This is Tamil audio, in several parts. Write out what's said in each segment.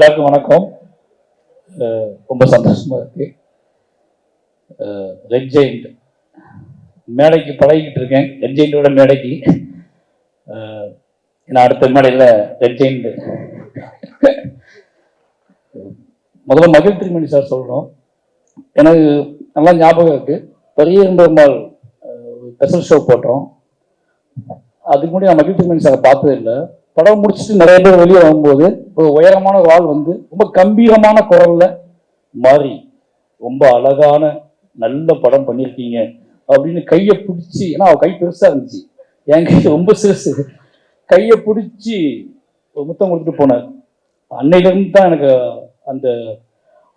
எல்லாருக்கும் வணக்கம். ரொம்ப சந்தோஷமா இருக்கு. ரெட் ஜெயிண்ட் மேடைக்கு பழகிக்கிட்டு இருக்கேன். ரெட் ஜெயிண்டோட மேடைக்கு. நான் அடுத்த மேடையில் ரெட் ஜெயிண்ட் முதல்ல மகிழ் திருமணி சார் சொல்லணும் எனக்கு நல்லா ஞாபகம் இருக்கு. பெரிய பெருமாள் ஸ்பெஷல் ஷோ போட்டோம். அதுக்கு முன்னாடி நான் மகிழ் திருமணி சாரை பார்த்தது இல்லை. படம் முடிச்சுட்டு நிறைய பேர் வெளியே வரும்போது ஒரு உயரமான ஒரு ஆள் வந்து ரொம்ப கம்பீரமான குரல்ல மாறி ரொம்ப அழகான நல்ல படம் பண்ணியிருக்கீங்க அப்படின்னு கையை பிடிச்சி ஏன்னா அவள் கை பெருசாக இருந்துச்சு. என் கை ரொம்ப சிறுசு. கையை பிடிச்சி ஒரு முத்தம் கொடுத்துட்டு போனார். அன்னையிலேருந்து தான் எனக்கு அந்த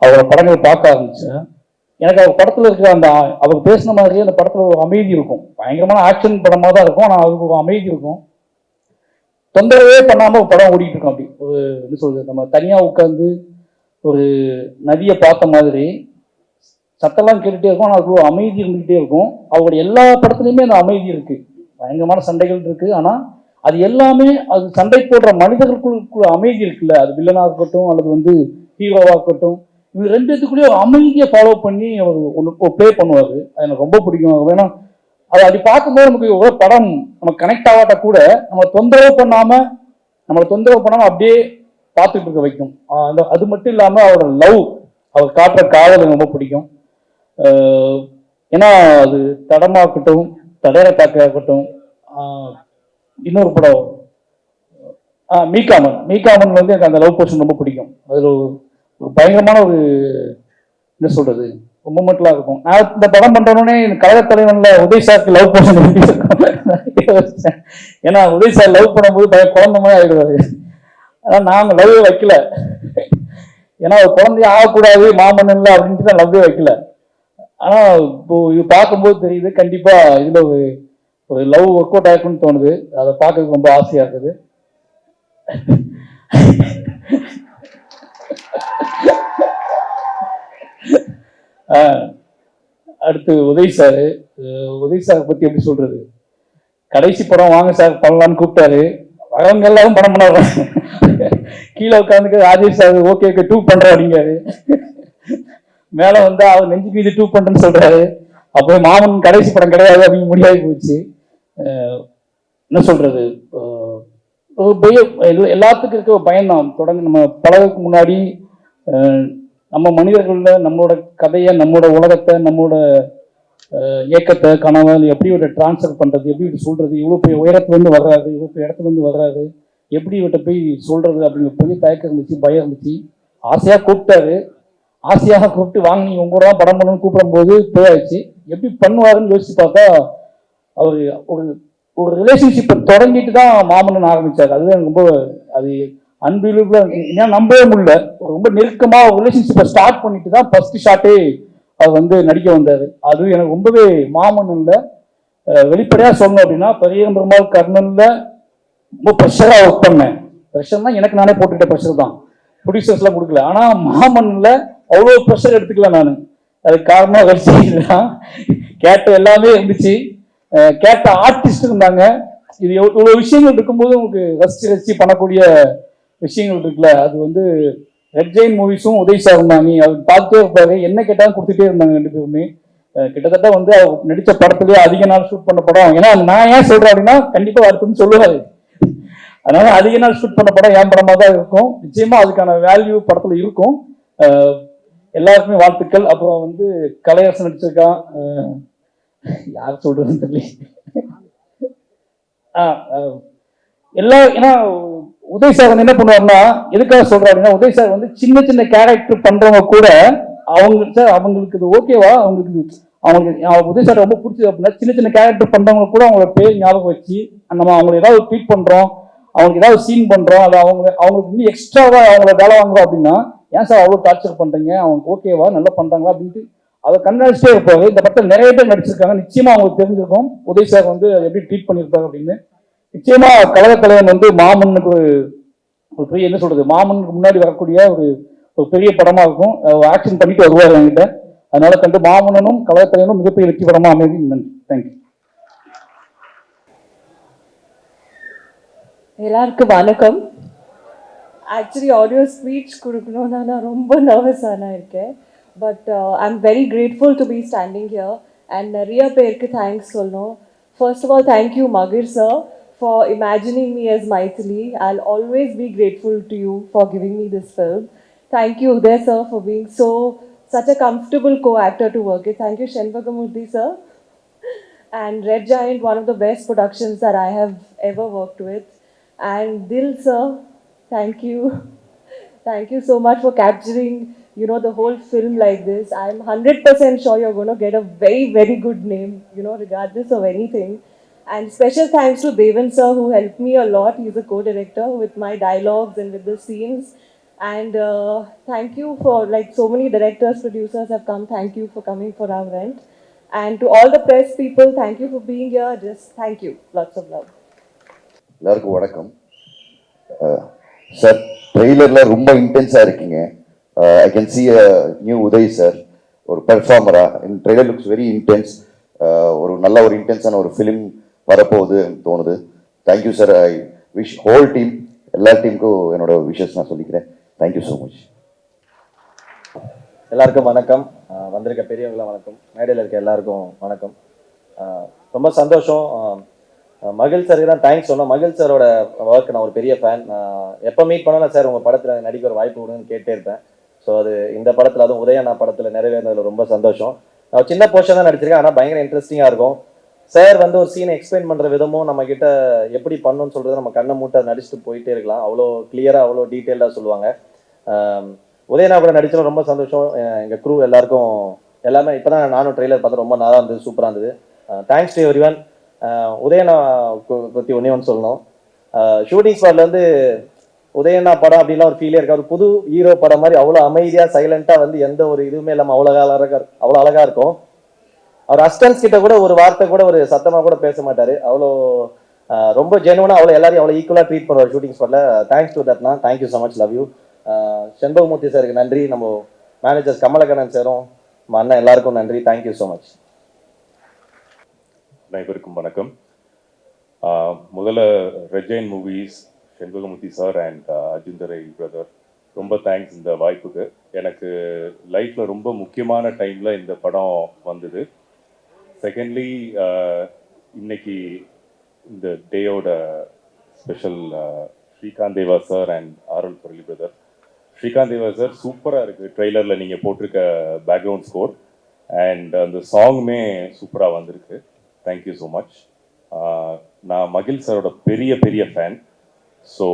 அவரோட படங்கள் பார்க்க ஆரம்பிச்சேன். எனக்கு அவர் படத்தில் இருக்கிற அந்த அவர் பேசின மாதிரியே அந்த படத்தில் ஒரு அமைதி இருக்கும். பயங்கரமான ஆக்ஷன் படமாக தான் இருக்கும் ஆனால் அவருக்கு ஒரு அமைதி இருக்கும். தொந்தரவே பண்ணாமல் படம் ஓடிட்டு இருக்கோம் அப்படி. ஒரு என்ன சொல்றது நம்ம தனியாக உட்காந்து ஒரு நதியை பார்த்த மாதிரி சத்தெல்லாம் கேட்டுகிட்டே இருக்கும். ஆனால் அதுக்கு அமைதி இருந்துகிட்டே இருக்கும். அவருடைய எல்லா படத்துலையுமே அந்த அமைதி இருக்குது பயங்கரமான சண்டைகள் இருக்குது ஆனால் அது எல்லாமே அது சண்டை போடுற மனிதர்களுக்குள்ள அமைதி இருக்குல்ல. அது வில்லனாக இருக்கட்டும் அல்லது வந்து ஹீரோவாக இருக்கட்டும் இது ரெண்டுத்துக்குள்ளேயும் ஒரு அமைதியை ஃபாலோ பண்ணி அவர் ஒன்று ப்ளே பண்ணுவார். அது எனக்கு ரொம்ப பிடிக்கும். வேணா அது அப்படி பார்க்கும்போது நமக்கு எவ்வளோ படம் நமக்கு கனெக்ட் ஆகாட்ட கூட நம்ம தொந்தரவு பண்ணாம நம்மளை தொந்தரவு பண்ணாம அப்படியே பார்த்துட்டு இருக்க வைக்கும். அந்த அது மட்டும் இல்லாம அவரோட லவ் அவர் காட்டுற காதல் எனக்கு ரொம்ப பிடிக்கும். ஏன்னா அது தடமாகட்டும் இருக்கட்டும் தடையற இருக்கட்டும் இன்னொரு படம் மீகாமன். மீகாமன் வந்து எனக்கு அந்த லவ் போர்ஷன் ரொம்ப பிடிக்கும். அதில் ஒரு பயங்கரமான ஒரு என்ன சொல்றது ரொம்ப இருக்கும். நான் இந்த படம் பண்றோடனே கழக தலைவன்ல உதய் சாருக்கு லவ் பண்ண ஏன்னா உதய் சார் லவ் பண்ணும்போது பய குழந்தை மாதிரி ஆயிடுவாரு. ஆனால் நாங்க லவ் வைக்கல. ஏன்னா ஒரு குழந்தைய ஆகக்கூடாது மாமன் இல்லை அப்படின்ட்டு நான் லவ்வே வைக்கல. ஆனா இப்போ இது பார்க்கும்போது தெரியுது கண்டிப்பா இதுல ஒரு ஒரு லவ் ஒர்க் அவுட் ஆயிருக்குன்னு தோணுது. அதை பார்க்கறதுக்கு ரொம்ப ஆசையா இருக்குது. அடுத்து உதய் சார். உதய் சார் பத்தி எப்படி சொல்றது? கடைசி படம் வாங்க சார் பண்ணலாம்னு கூப்பிட்டாரு. வரவங்க எல்லாரும் படம் பண்ண கீழே உட்காந்துக்கு Rajesh sir okay okay do பண்றேன் அப்படிங்காரு மேல வந்து அவர் நெஞ்சுக்கு இது டூ பண்றேன்னு சொல்றாரு. அப்போ மாமன் கடைசி படம் கிடையாது அப்படின்னு முடியாகி போச்சு. என்ன சொல்றது? ஒரு பயம் எல்லாத்துக்கும் இருக்க பயம் தான் தொடங்க நம்ம பழகுக்கு முன்னாடி நம்ம மனிதர்கள்ல நம்மளோட கதையை நம்மளோட உலகத்தை நம்மளோட இயக்கத்தை கனவை எப்படி ஒரு டிரான்ஸ்ஃபர் பண்ணுறது எப்படி இவர்கிட்ட சொல்கிறது இவ்வளோ பெரிய உயரத்துலேருந்து வர்றாரு இவ்வளோ பெரிய இடத்துலேருந்து வர்றாரு எப்படி இவர்கிட்ட போய் சொல்கிறது அப்படிங்கிற பெரிய தயக்கம் இருந்துச்சு பயம் இருந்துச்சு. ஆசையாக கூப்பிட்டாரு. ஆசையாக கூப்பிட்டு வாங்க நீங்க உங்க தான் படம் பண்ணணும்னு கூப்பிடும்போது போயாச்சு எப்படி பண்ணுவாருன்னு யோசிச்சு பார்த்தா அவர் ஒரு ஒரு ரிலேஷன்ஷிப்பை தொடங்கிட்டு தான் மாமன்னன் ஆரம்பித்தார் அதுதான் எனக்கு ரொம்ப அது அன்பிலபிளா ஏன்னா நம்பவே முடியல. ரொம்ப நெருக்கமாக ரிலேஷன்ஷிப்பை ஸ்டார்ட் பண்ணிட்டு தான் ஃபர்ஸ்ட் ஷாட்டே அவர் வந்து நடிக்க வந்தார். அது எனக்கு ரொம்பவே மாமன்னில் வெளிப்படையாக சொன்னோம் சொல்லணும் அப்படின்னா பெரிய பெருமாள் ரொம்ப ப்ரெஷராக ஒர்க் பண்ணேன். ப்ரெஷர்னா எனக்கு நானே போட்டுக்கிட்ட ப்ரெஷர் தான். ப்ரொடியூசர்ஸ்லாம் கொடுக்கல. ஆனால் மாமன்னில் அவ்வளோ ப்ரெஷர் எடுத்துக்கல நான். அதுக்கு காரணமாக வரிசை தான் கேட்ட எல்லாமே இருந்துச்சு. கேட்ட ஆர்டிஸ்ட் இருந்தாங்க. இது இவ்வளோ விஷயங்கள் இருக்கும்போது உங்களுக்கு ரசிச்சு ரசிச்சு பண்ணக்கூடிய விஷயங்கள் இருக்குல்ல அது வந்து ரெட் ஜெயின் மூவிஸும் உதய் சார் இருந்தாங்க அவர் பார்த்துட்டே இருப்பாரு. என்ன கேட்டாலும் கொடுத்துட்டே இருந்தாங்க ரெண்டு பேருமே. கிட்டத்தட்ட வந்து அவர் நடித்த படத்துலேயே அதிக நாள் ஷூட் பண்ண படம். ஏன்னா நான் ஏன் சொல்கிறேன் அப்படின்னா கண்டிப்பாக வருதுன்னு சொல்லுவாரு. அதனால அதிக நாள் ஷூட் பண்ண படம் என் படமாக தான் இருக்கும். நிச்சயமாக அதுக்கான வேல்யூ படத்தில் இருக்கும். எல்லாருக்குமே வாழ்த்துக்கள். அப்புறம் வந்து கலையரசன் நடிச்சிருக்கான். யார் சொல்றதுன்னு தெரியல. ஆ எல்லா ஏன்னா உதய் சார் வந்து என்ன பண்ணுவாருன்னா எதுக்காக சொல்றாருன்னா உதய் சார் வந்து சின்ன சின்ன கேரக்டர் பண்றவங்க கூட அவங்க சார் அவங்களுக்கு இது ஓகேவா அவங்களுக்கு அவங்களுக்கு அவங்க உதய் சார் ரொம்ப பிடிச்சது அப்படின்னா சின்ன சின்ன கேரக்டர் பண்றவங்க கூட அவங்களோட பேர் ஞாபகம் வச்சு நம்ம அவங்களை ஏதாவது ட்வீட் பண்றோம் அவங்களுக்கு ஏதாவது சீன் பண்றோம் அது அவங்க அவங்களுக்கு இன்னும் எக்ஸ்ட்ராவா அவங்கள வேலை வாங்குறோம் அப்படின்னா ஏன் சார் அவ்வளோ டார்ச்சர் பண்றீங்க? அவங்க ஓகேவா நல்லா பண்றாங்களா? அப்படின்ட்டு அதை கண்காணிச்சிட்டே இருப்பாரு. இந்த படத்தில் நிறைய பேர் நடிச்சிருக்காங்க. நிச்சயமா அவங்களுக்கு தெரிஞ்சிருக்கும். உதய் சார் வந்து எப்படி ட்ரீட் பண்ணியிருப்பாரு அப்படின்னு. நிச்சயமா கழகத்தலைவன் வந்து மாமன்னுக்கு ஒரு ஒரு பெரிய என்ன சொல்றது மாமனுக்கு முன்னாடி வரக்கூடிய ஒரு ஒரு பெரிய படமா இருக்கும். ஆக்ஷன் பண்ணிட்டு வருவார் என்கிட்ட. அதனால கண்டு மாமன்னனும் கழகத்தலைவனும் மிகப்பெரிய வெற்றி படமா அமைதி நன்றி. தேங்க்யூ எல்லாருக்கும் வணக்கம். ஆக்சுவலி ஆடியோ ஸ்பீச் கொடுக்கணும்னா நான் ரொம்ப நர்வஸாக இருக்கேன். But I am very grateful to be standing here and நிறைய பேருக்கு தேங்க்ஸ் சொல்லணும். First of all thank you Mahir sir for imagining me as Maithili. I'll always be grateful to you for giving me this film. Thank you, Uday sir, for being so such a comfortable co-actor to work with. Thank you, Shenbagamurthy sir. And Red Giant, one of the best productions that I have ever worked with. And Dil sir, thank you. Thank you so much for capturing, you know, the whole film like this. I'm 100% sure you're going to get a very, very good name, you know, regardless of anything. And special thanks to Devan sir who helped me a lot. He's a co-director with my dialogues and with the scenes. And uh, thank you for like so many directors, producers have come. Thank you for coming for our rent. And to all the press people, thank you for being here. Just thank you. Lots of love. எல்லாருக்கும் வணக்கம் சார் ட்ரெய்லரில் ரொம்ப இன்டென்ஸாக இருக்கீங்க I can see a new Uday sir ஒரு பெர்ஃபார்மராக இந்த ட்ரெய்லர் லுக்ஸ் வெரி இன்டென்ஸ் ஒரு நல்ல ஒரு இன்டென்ஸான ஒரு ஃபிலிம் வரப்போகுது எனக்கு தோணுது. Thank you sir I wish whole team எல்லா டீமுக்கும் என்னோட விஷஸ் நான் சொல்லிக்கிறேன். தேங்க்யூ ஸோ மச் எல்லாருக்கும் வணக்கம். வந்திருக்க பெரியவங்களாம் வணக்கம். மேடையில் இருக்க எல்லாருக்கும் வணக்கம். ரொம்ப சந்தோஷம். மகிழ் சாருக்கு தான் தேங்க்ஸ் சொன்னோம். மகிழ் சாரோட ஒர்க் நான் ஒரு பெரிய ஃபேன் எப்போ மீட் பண்ணாலும் சார் உங்கள் படத்தில் நடிக்க ஒரு வாய்ப்பு கொடுங்கன்னு கேட்டே இருப்பேன். ஸோ அது இந்த படத்தில் அதுவும் உதயண்ணா படத்தில் நிறைவேறினதுல ரொம்ப சந்தோஷம். நான் சின்ன போர்ஷன் தான் நடிச்சிருக்கேன். ஆனால் பயங்கர இன்ட்ரெஸ்டிங்காக இருக்கும். சார் வந்து ஒரு சீனை எக்ஸ்பிளைன் பண்ணுற விதமும் நம்ம கிட்ட எப்படி பண்ணணும்னு சொல்றது நம்ம கண்ணை மூட்டை நடிச்சுட்டு போயிட்டே இருக்கலாம். அவ்வளோ கிளியராக அவ்வளோ டீட்டெயிலாக சொல்லுவாங்க. உதயனா கூட நடிச்சதும் ரொம்ப சந்தோஷம். எங்கள் எங்க க்ரூ எல்லாருக்கும் எல்லாமே இப்பதான் நானும் ட்ரெய்லர் பார்த்தா ரொம்ப நல்லா இருந்தது சூப்பரா இருந்தது. தேங்க்ஸ் டு எவ்ரிவன் உதயனா பற்றி பத்தி ஒன்னே ஒன்று சொல்லணும். ஷூட்டிங் ஸ்பாட்ல இருந்து உதயனா படம் அப்படின்லாம் ஒரு ஃபீலே இருக்காது. ஒரு புது ஹீரோ படம் மாதிரி அவ்வளோ அமைதியா சைலண்டா வந்து எந்த ஒரு இதுவுமே இல்லாமல் அவ்வளோ அழகா அவ்வளோ அழகா இருக்கும். அவர் அஸ்டன்ஸ் கிட்ட கூட ஒரு வார்த்தை கூட ஒரு சத்தமா கூட பேச மாட்டாரு. அவ்வளோ ரொம்ப ஜெனுவனா அவ்வளோ எல்லாரையும் அவ்வளோ ஈக்குவலா ட்ரீட் பண்ணுவார் ஷூட்டிங் ஸ்பாட்ல thanks to தட்னா thank you so much love you Shenbagamoorthy சாருக்கு நன்றி. நம்ம மேனேஜர் கமலக்கண்ணன் சாரும் நம்ம அண்ணன் எல்லாருக்கும் நன்றி. தேங்க்யூ ஸோ மச் அனைவருக்கும் வணக்கம். முதல்ல red giant movies Shenbagamoorthy sir and அஜிந்தரை brother ரொம்ப தேங்க்ஸ் இந்த வாய்ப்புக்கு. எனக்கு லைஃப்பில் ரொம்ப முக்கியமான டைமில் இந்த படம் வந்தது. செகண்ட்லி uh, இன்னைக்கு இந்த டேயோட special uh, Srikanth Deva sir and Aral Murali brother Srikanth Deva sir சூப்பராக இருக்குது ட்ரெய்லரில் நீங்கள் போட்டிருக்க பேக்ரவுண்ட் ஸ்கோர் அண்ட் அந்த சாங்குமே சூப்பராக வந்திருக்கு. தேங்க்யூ ஸோ மச் நான் மகிழ் சாரோட பெரிய பெரிய ஃபேன் ஸோ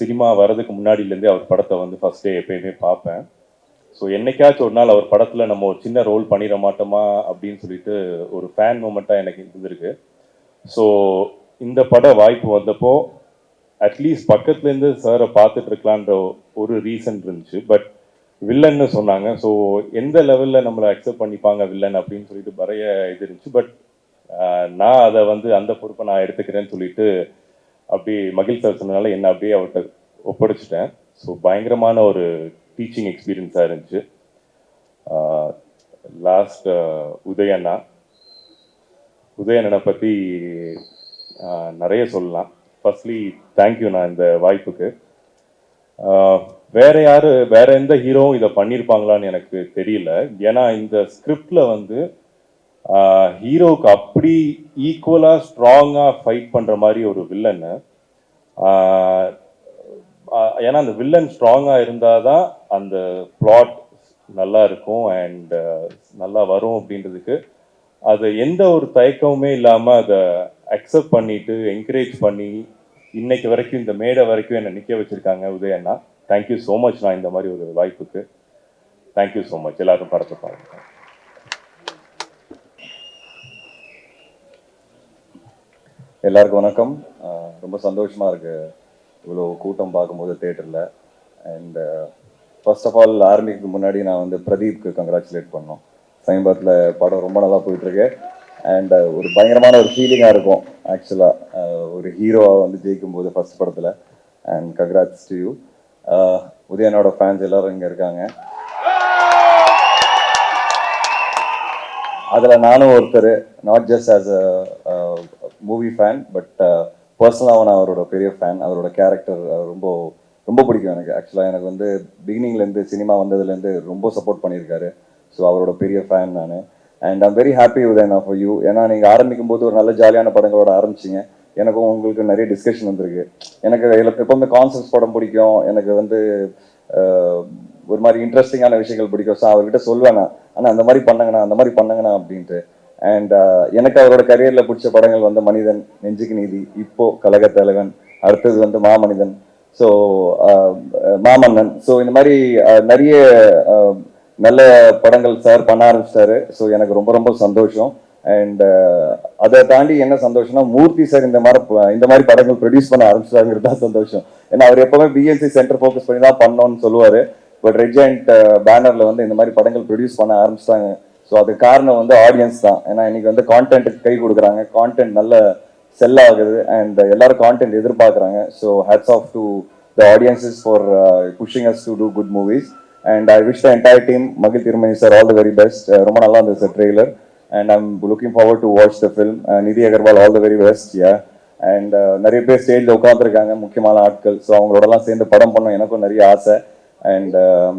சினிமா வர்றதுக்கு முன்னாடியிலேருந்தே அவர் படத்தை வந்து ஃபர்ஸ்ட் டே எப்பயுமே பார்ப்பேன். ஸோ என்னைக்காச்சும் ஒரு நாள் அவர் படத்தில் நம்ம ஒரு சின்ன ரோல் பண்ணிட மாட்டோமா அப்படின்னு சொல்லிட்டு ஒரு ஃபேன் மூமெண்ட்டாக எனக்கு இருந்திருக்கு. ஸோ இந்த பட வாய்ப்பு வந்தப்போ அட்லீஸ்ட் பக்கத்துலேருந்து சாரை பார்த்துட்டு இருக்கலான்ற ஒரு ரீசன் இருந்துச்சு. பட் வில்லன்னு சொன்னாங்க. ஸோ எந்த லெவலில் நம்மளை அக்செப்ட் பண்ணிப்பாங்க வில்லன் அப்படின்னு சொல்லிட்டு நிறைய இது இருந்துச்சு. பட் நான் அதை வந்து அந்த பொறுப்பை நான் எடுத்துக்கிறேன்னு சொல்லிட்டு அப்படி மகிழ் சார் சொன்னனால என்ன அப்படியே அவர்கிட்ட ஒப்படைச்சிட்டேன். ஸோ பயங்கரமான ஒரு டீச்சிங் எக்ஸ்பீரியன்ஸாக இருந்துச்சு லாஸ்ட் உதயண்ணா. உதயண்ணனை பற்றி நிறைய சொல்லலாம். ஃபர்ஸ்ட்லி தேங்க்யூ நான் இந்த வாய்ப்புக்கு. வேறு வேற யாரு வேற எந்த ஹீரோவும் இதை பண்ணியிருப்பாங்களான்னு எனக்கு தெரியல. ஏன்னா இந்த ஸ்கிரிப்டில் வந்து ஹீரோவுக்கு அப்படி ஈக்குவலாக ஸ்ட்ராங்காக ஃபைட் பண்ணுற மாதிரி ஒரு வில்லன்னு ஏன்னா அந்த வில்லன் ஸ்ட்ராங்காக இருந்தால் தான் அந்த பிளாட் நல்லா இருக்கும் அண்ட் uh, நல்லா வரும் அப்படின்றதுக்கு அது எந்த ஒரு தயக்கமுமே இல்லாமல் அதை அக்செப்ட் பண்ணிட்டு என்கரேஜ் பண்ணி இன்னைக்கு வரைக்கும் இந்த மேடை வரைக்கும் என்னை நிற்க வச்சுருக்காங்க உதயண்ணா தேங்க்யூ ஸோ மச் நான் இந்த மாதிரி ஒரு வாய்ப்புக்கு. தேங்க்யூ ஸோ மச் எல்லாரும் படத்தை பாருங்க. எல்லாருக்கும் வணக்கம். ரொம்ப சந்தோஷமாக இருக்குது இவ்வளோ கூட்டம் பார்க்கும்போது தேட்டரில் அண்டு ஃபர்ஸ்ட் ஆஃப் ஆல் ஆர்மிக்கு முன்னாடி நான் வந்து பிரதீப்க்கு கங்க்ராச்சுலேட் பண்ணோம். சமீபத்தில் படம் ரொம்ப நல்லா போயிட்டுருக்கு. அண்ட் uh, ஒரு பயங்கரமான ஒரு ஃபீலிங்காக இருக்கும் ஆக்சுவலாக uh, ஒரு ஹீரோவாக வந்து ஜெயிக்கும் போது ஃபர்ஸ்ட் படத்தில் and congrats to you uh, உதயனோட ஃபேன்ஸ் எல்லோரும் இங்கே இருக்காங்க. அதில் நானும் ஒருத்தர் not just as a movie fan but பர்சனலாக நான் அவரோட பெரிய ஃபேன் அவரோட கேரக்டர் ரொம்ப ரொம்ப பிடிக்கும் எனக்கு ஆக்சுவலாக எனக்கு வந்து பிகினிங்லேருந்து சினிமா வந்ததுலேருந்து ரொம்ப சப்போர்ட் பண்ணியிருக்காரு. ஸோ அவரோட பெரிய ஃபேன் நான். And I'm very happy with N of you ஏன்னா நீங்கள் ஆரம்பிக்கும் போது ஒரு நல்ல ஜாலியான படங்களோட ஆரம்பிச்சிங்க. எனக்கும் உங்களுக்கு நிறைய டிஸ்கஷன் வந்திருக்கு. எனக்கு எனக்கு வந்து கான்செப்ட்ஸ் படம் பிடிக்கும்? எனக்கு வந்து ஒரு மாதிரி இன்ட்ரெஸ்டிங்கான விஷயங்கள் பிடிக்கும். ஸோ அவர்கிட்ட சொல்வேன் நான். ஆனால் அந்த மாதிரி பண்ணுங்கண்ணா அந்த மாதிரி பண்ணுங்கண்ணா அப்படின்ட்டு. அண்ட் எனக்கு அவரோட கரியரில் பிடிச்ச படங்கள் வந்து மனிதன் நெஞ்சுக்கு நீதி இப்போ கலகத்தலைவன் அடுத்தது வந்து Maamanithan. So um, uh, Maamannan. So இந்த மாதிரி நிறைய நல்ல படங்கள் சார் பண்ண ஆரம்பிச்சிட்டாரு. ஸோ எனக்கு ரொம்ப ரொம்ப சந்தோஷம். அண்ட் அதை தாண்டி என்ன சந்தோஷம்னா மூர்த்தி சார் இந்த மாதிரி ப- இந்த மாதிரி படங்கள் ப்ரொடியூஸ் பண்ண ஆரம்பிச்சிட்டாங்கிறது தான் சந்தோஷம். ஏன்னா அவர் எப்பவுமே பிஎன்சி சென்டர் ஃபோக்கஸ் பண்ணி தான் பண்ணோம்னு சொல்லுவார். பட் ரெஜெண்ட் பேனரில் வந்து இந்த மாதிரி படங்கள் ப்ரொடியூஸ் பண்ண ஆரம்பிச்சிட்டாங்க. ஸோ அது காரணம் வந்து ஆடியன்ஸ் தான். ஏன்னா இன்னைக்கு வந்து கான்டென்ட்டுக்கு கை கொடுக்குறாங்க. கான்டென்ட் நல்ல செல் ஆகுது அண்ட் எல்லாரும் கான்டென்ட் எதிர்பார்க்குறாங்க. So hats off to the audiences for pushing us to do good movies and I wish the entire team மகிழ் Thirumeni sir all the very best ரொம்ப நல்லா இருந்தது sir trailer and I'm looking forward to watch the film Nidhi Agarwal all the very best yeah and நிறைய பேர் ஸ்டேஜில் உட்காந்துருக்காங்க முக்கியமான ஆட்கள். ஸோ அவங்களோடலாம் சேர்ந்து படம் பண்ணோம் எனக்கும் நிறைய ஆசை. And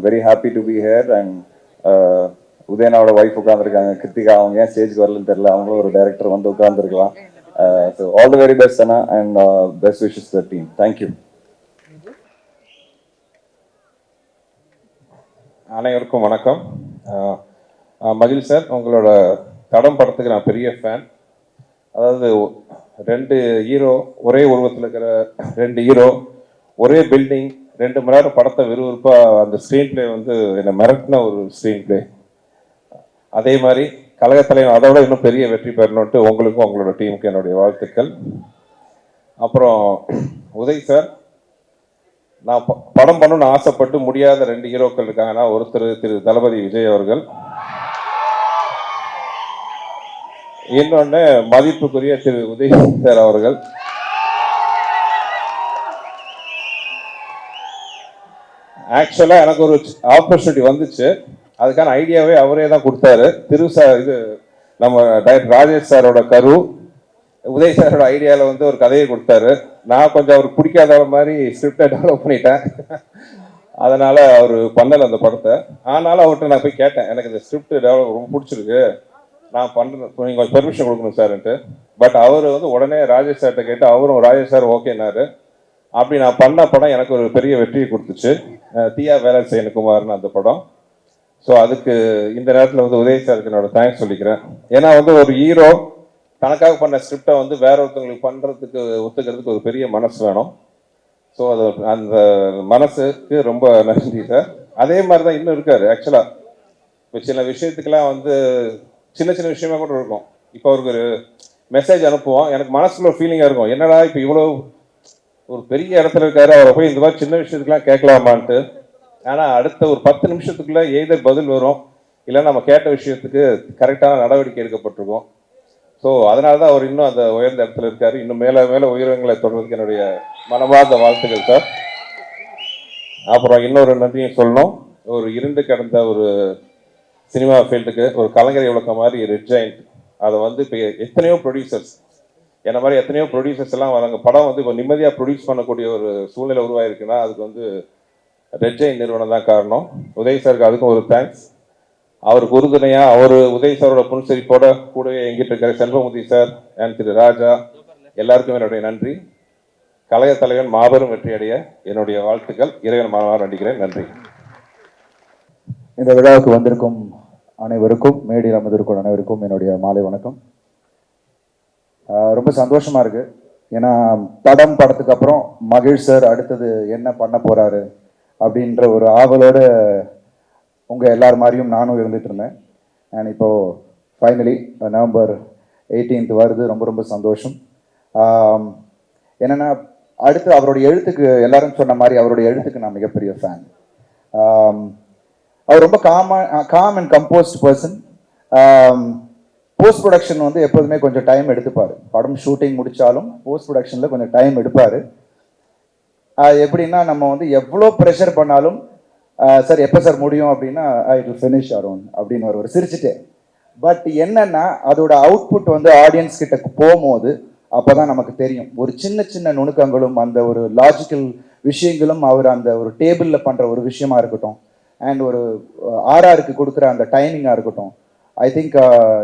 very happy to be here and உதயனாவோட wife உட்காந்துருக்காங்க கிருத்திகா அவங்க ஏன் ஸ்டேஜ்க்கு வரலன்னு தெரியல. அவங்களும் ஒரு டைரக்டர் வந்து உட்காந்துருக்கலாம் so all the very best Anna and best wishes the team thank you அனைவருக்கும் வணக்கம். Uh, uh, மகிழ் சார் உங்களோட தடம் படத்துக்கு நான் பெரிய ஃபேன் அதாவது ரெண்டு ஹீரோ ஒரே உருவத்தில் இருக்கிற ரெண்டு ஹீரோ ஒரே பில்டிங் ரெண்டு மணி நேரம் படத்தை விறுவிறுப்பாக அந்த ஸ்க்ரீன் பிளே வந்து என்னை மிரட்டின ஒரு ஸ்க்ரீன் பிளே அதே மாதிரி கழகத்தலைவன் அதோட இன்னும் பெரிய வெற்றி பெறணுன்ட்டு உங்களுக்கும் உங்களோட டீமுக்கு என்னுடைய வாழ்த்துக்கள். அப்புறம் உதய் சார் நான் ப- படம் பண்ணணும்னு ஆசைப்பட்டு முடியாத ரெண்டு ஹீரோக்கள் இருக்காங்கன்னா ஒருத்தர் திரு தளபதி விஜய் அவர்கள். இன்னொன்று மதிப்புக்குரிய திரு உதய் சார் அவர்கள். ஆக்சுவலா எனக்கு ஒரு ஆப்பர்ச்சுனிட்டி வந்துச்சு. அதுக்கான ஐடியாவே அவரே தான் கொடுத்தாரு. திரு சார் இது நம்ம டைரக்டர் ராஜேஷ் சாரோட கரு உதய் சாரோட ஐடியாவில் வந்து ஒரு கதையை கொடுத்தாரு. நான் கொஞ்சம் அவருக்கு பிடிக்காத மாதிரி ஸ்கிரிப்டை டெவலப் பண்ணிட்டேன். அதனால் அவர் பண்ணல அந்த படத்தை. ஆனாலும் அவர்கிட்ட நான் போய் கேட்டேன். எனக்கு இந்த ஸ்கிரிப்ட் டெவலப் ரொம்ப பிடிச்சிருக்கு. நான் பண்ணுறேன் நீங்கள் கொஞ்சம் பெர்மிஷன் கொடுக்கணும் சார்ன்ட்டு. பட் அவர் வந்து உடனே ராஜேஷ் சார்கிட்ட கேட்டு அவரும் ராஜேஷ் சார் ஓகேனாரு அப்படி நான் பண்ண படம் எனக்கு ஒரு பெரிய வெற்றியை கொடுத்துச்சு. தீயா வேலை செய்யணுக்குமார்னு அந்த படம். ஸோ அதுக்கு இந்த நேரத்தில் வந்து உதய சாருக்கு என்னோட தேங்க்ஸ் சொல்லிக்கிறேன். ஏன்னா வந்து ஒரு ஹீரோ தனக்காக பண்ண ஸ்கிரிப்டை வந்து வேற ஒருத்தவங்களுக்கு பண்ணுறதுக்கு ஒத்துக்கிறதுக்கு ஒரு பெரிய மனசு வேணும். ஸோ அது அந்த மனசுக்கு ரொம்ப நன்றி சார் அதே மாதிரி தான் இன்னும் இருக்கார் ஆக்சுவலாக இப்போ சில விஷயத்துக்கெல்லாம் வந்து சின்ன சின்ன விஷயமா கூட இருக்கும். இப்போ அவருக்கு ஒரு மெசேஜ் அனுப்புவோம் எனக்கு மனசில் ஒரு ஃபீலிங்காக இருக்கும். என்னடா இப்போ இவ்வளோ ஒரு பெரிய இடத்துல இருக்காரு அவரை போய் இந்த மாதிரி சின்ன விஷயத்துக்கெல்லாம் கேட்கலாமான்ட்டு. ஆனால் அடுத்த ஒரு பத்து நிமிஷத்துக்குள்ளே எய்தர் பதில் வரும். இல்லை நம்ம கேட்ட விஷயத்துக்கு கரெக்டான நடவடிக்கை எடுக்கப்பட்டிருக்கும். ஸோ அதனால தான் அவர் இன்னும் அந்த உயர்ந்த இடத்துல இருக்கார். இன்னும் மேலே மேலே உயரங்களை தொடர்றதுக்கு என்னுடைய மனமார்ந்த வாழ்த்துக்கள் சார் அப்புறம் இன்னொரு நன்றியும் சொல்லணும். ஒரு இருண்டு கடந்த ஒரு சினிமா ஃபீல்டுக்கு ஒரு கலைஞரை விளக்கம் மாதிரி ரெட் ஜாயிண்ட் அதை வந்து இப்போ எத்தனையோ ப்ரொடியூசர்ஸ் என்ன மாதிரி எத்தனையோ ப்ரொடியூசர்ஸ் எல்லாம் வராங்க. படம் வந்து இப்போ நிம்மதியாக ப்ரொடியூஸ் பண்ணக்கூடிய ஒரு சூழ்நிலை உருவாயிருக்குன்னா அதுக்கு வந்து ரெட் நிறுவனம் தான் காரணம். உதய் சாருக்கு அதுக்கும் ஒரு தேங்க்ஸ் அவருக்கு உறுதுணையாக அவர் உதய் சாரோட புன்சிரிப்போட கூடவே எங்கிட்டு இருக்கிற செல்வமுதி சார் அண்ட் திரு ராஜா. எல்லாருக்கும் என்னுடைய நன்றி. கலைய தலைவன் மாபெரும் வெற்றியடைய என்னுடைய வாழ்த்துக்கள். இறைவன் மாணவர் நடிக்கிறேன் நன்றி. இந்த விழாவுக்கு வந்திருக்கும் அனைவருக்கும் மேடையில் அமர்ந்திருக்கும் அனைவருக்கும் என்னுடைய மாலை வணக்கம். ரொம்ப சந்தோஷமாக இருக்குது ஏன்னா படம் படத்துக்கு அப்புறம் மகிழ் சார் அடுத்தது என்ன பண்ண போறாரு? அப்படின்ற ஒரு ஆவலோட உங்கள் எல்லார் மாதிரியும் நானும் இருந்துகிட்டு இருந்தேன். அண்ட் இப்போது ஃபைனலி நவம்பர் 18th வருது. ரொம்ப ரொம்ப சந்தோஷம். என்னென்னா அடுத்து அவருடைய எழுத்துக்கு எல்லாரும் சொன்ன மாதிரி அவருடைய எழுத்துக்கு நான் மிகப்பெரிய ஃபேன் அவர் ரொம்ப common calm and composed person post production வந்து எப்போதுமே கொஞ்சம் டைம் எடுத்துப்பார். படம் ஷூட்டிங் முடித்தாலும் போஸ்ட் ப்ரொடக்ஷனில் கொஞ்சம் டைம் எடுப்பார். எப்படின்னா நம்ம வந்து எவ்வளோ ப்ரெஷர் பண்ணாலும் சார் எப்போ சார் முடியும் அப்படின்னா ஐ வில் ஃபினிஷ் அரௌண்ட் அப்படின்னு ஒரு சிரிச்சுட்டே. பட் என்னன்னா அதோட அவுட்புட் வந்து ஆடியன்ஸ் கிட்ட போகும்போது அப்போ தான் நமக்கு தெரியும். ஒரு சின்ன சின்ன நுணுக்கங்களும் அந்த ஒரு லாஜிக்கல் விஷயங்களும் அவர் அந்த ஒரு டேபிளில் பண்ணுற ஒரு விஷயமா இருக்கட்டும். அண்ட் ஒரு ஆர்ஆருக்கு கொடுக்குற அந்த டைமிங்காக இருக்கட்டும். ஐ திங்க்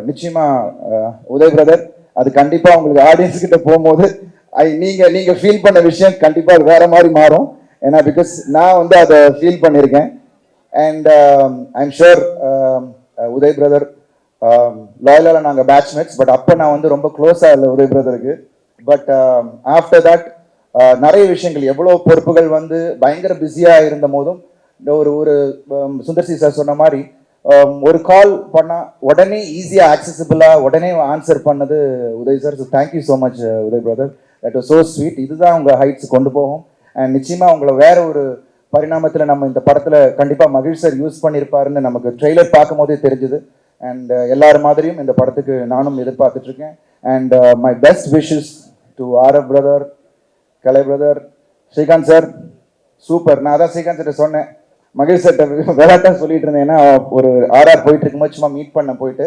நிச்சயமாக உதய் பிரதர் அது கண்டிப்பாக உங்களுக்கு ஆடியன்ஸ் கிட்ட போகும்போது ஐ நீங்கள் நீங்கள் ஃபீல் பண்ண விஷயம் கண்டிப்பாக அது வேறு மாதிரி மாறும். ஏன்னா பிகாஸ் நான் வந்து அதை ஃபீல் பண்ணியிருக்கேன். And I'm sure Udhay brother லாயலால நாங்கள் பேட்ச்மேட்ஸ் பட் அப்போ நான் வந்து ரொம்ப க்ளோஸாக இல்லை உதய் பிரதருக்கு பட் ஆஃப்டர் தட் நிறைய விஷயங்கள் எவ்வளோ பொறுப்புகள் வந்து பயங்கர பிஸியாக இருந்த போதும் இந்த ஒரு ஒரு um, சுந்தர் சுந்தர்சி சார் சொன்ன மாதிரி um, ஒரு கால் பண்ணால் உடனே ஈஸியாக ஆக்சசிபிளாக உடனே ஆன்சர் பண்ணது Uday sir so thank you so much Uday brother that was so sweet இதுதான் உங்கள் ஹைட்ஸ் கொண்டு போகும். அண்ட் நிச்சயமாக உங்களை வேற ஒரு பரிணாமத்தில் நம்ம இந்த படத்தில் கண்டிப்பாக மகிழ் சார் யூஸ் பண்ணியிருப்பாருன்னு நமக்கு ட்ரெய்லர் பார்க்கும் போதே தெரிஞ்சுது அண்ட் uh, எல்லார் மாதிரியும் இந்த படத்துக்கு நானும் எதிர்பார்த்துட்ருக்கேன். And my best wishes to RF brother Kalai brother Srikanth sir super நான் அதான் ஸ்ரீகாந்த் சார்ட்ட சொன்னேன். மகிழ் சார்ட்ட விளையாட்டா சொல்லிட்டு இருந்தேன். ஏன்னா ஒரு ஆர்ஆர் போயிட்டு இருக்கும்போது சும்மா மீட் பண்ண போயிட்டு.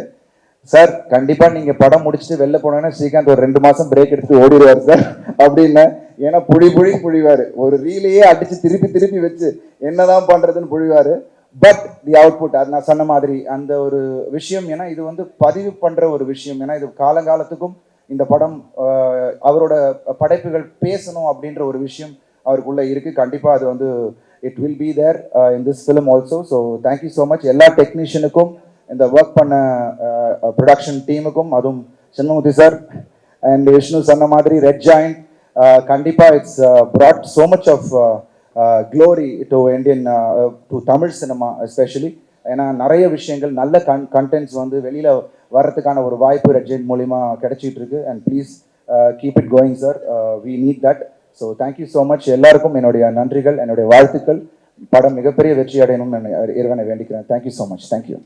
சார் கண்டிப்பா நீங்க படம் முடிச்சுட்டு வெளில போனோன்னா ஸ்ரீகாந்த் ஒரு ரெண்டு மாசம் பிரேக் எடுத்து ஓடிடுவார் சார். அப்படின்னு ஏன்னா புழி புழி புழிவாரு ஒரு ரீலையே அடிச்சு திருப்பி திருப்பி வச்சு என்னதான் பண்றதுன்னு புழிவாரு பட் தி அவுட்புட் அது நான் சொன்ன மாதிரி அந்த ஒரு விஷயம் ஏன்னா இது வந்து பதிவு பண்ற ஒரு விஷயம். ஏன்னா இது காலங்காலத்துக்கும் இந்த படம் அவரோட படைப்புகள் பேசணும் அப்படின்ற ஒரு விஷயம் அவருக்குள்ள இருக்கு. கண்டிப்பா அது வந்து it will be there in this film also so thank you so much எல்லா டெக்னீஷியனுக்கும் இந்த ஒர்க் பண்ண ப்ரொடக்ஷன் டீமுக்கும் அதுவும் சண்முகத்தி சார் அண்ட் விஷ்ணு சொன்ன மாதிரி ரெட் ஜாயிண்ட் கண்டிப்பாக it's proud so much of glory to Indian to Tamil cinema especially ஏன்னா நிறைய விஷயங்கள் நல்ல கன் கண்டென்ட்ஸ் வந்து வெளியில் வர்றதுக்கான ஒரு வாய்ப்பு ரெட் ஜெயின் மூலிமா கிடைச்சிட்டு இருக்கு and please keep it going sir we need that so thank you so much எல்லாருக்கும் என்னுடைய நன்றிகள் என்னுடைய வாழ்த்துக்கள். படம் மிகப்பெரிய வெற்றி அடையணும்னு நான் இறைவனை வேண்டிக்கிறேன். Thank you so much thank you